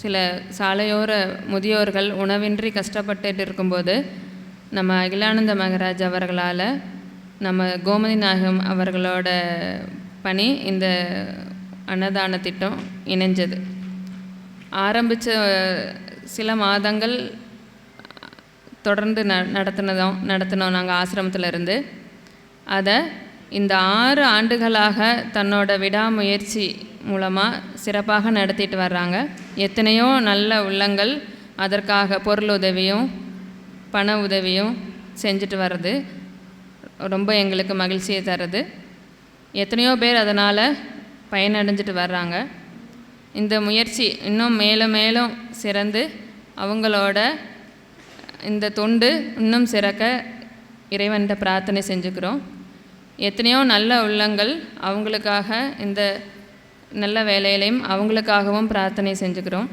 சில சாலையோர முதியோர்கள் உணவின்றி கஷ்டப்பட்டுட்டு இருக்கும்போது நம்ம அகிலானந்த மகராஜ் அவர்களால் நம்ம கோமதி நாயகம் அவர்களோட பணி இந்த அன்னதான திட்டம் இணைஞ்சது. ஆரம்பித்த சில மாதங்கள் தொடர்ந்து ந நடத்தினதும் நடத்தினோம் நாங்கள் ஆசிரமத்தில் இருந்து அதை இந்த ஆறு ஆண்டுகளாக தன்னோட விடாமுயற்சி மூலமாக சிறப்பாக நடத்திட்டு வர்றாங்க. எத்தனையோ நல்ல உள்ளங்கள் அதற்காக பொருள் உதவியும் பண உதவியும் செஞ்சுட்டு வர்றது. ரொம்ப எங்களுக்கு மகிழ்ச்சியை தருது. எத்தனையோ பேர் அதனால் பயனடைஞ்சிட்டு வர்றாங்க. இந்த முயற்சி இன்னும் மேலும் மேலும் சிறந்து அவங்களோட இந்த தொண்டு இன்னும் சிறக்க இறைவன்கிட்ட பிரார்த்தனை செஞ்சுக்கிறோம். எத்தனையோ நல்ல உள்ளங்கள் அவங்களுக்காக இந்த நல்ல வேலையிலையும் அவங்களுக்காகவும் பிரார்த்தனை செஞ்சுக்கிறோம்.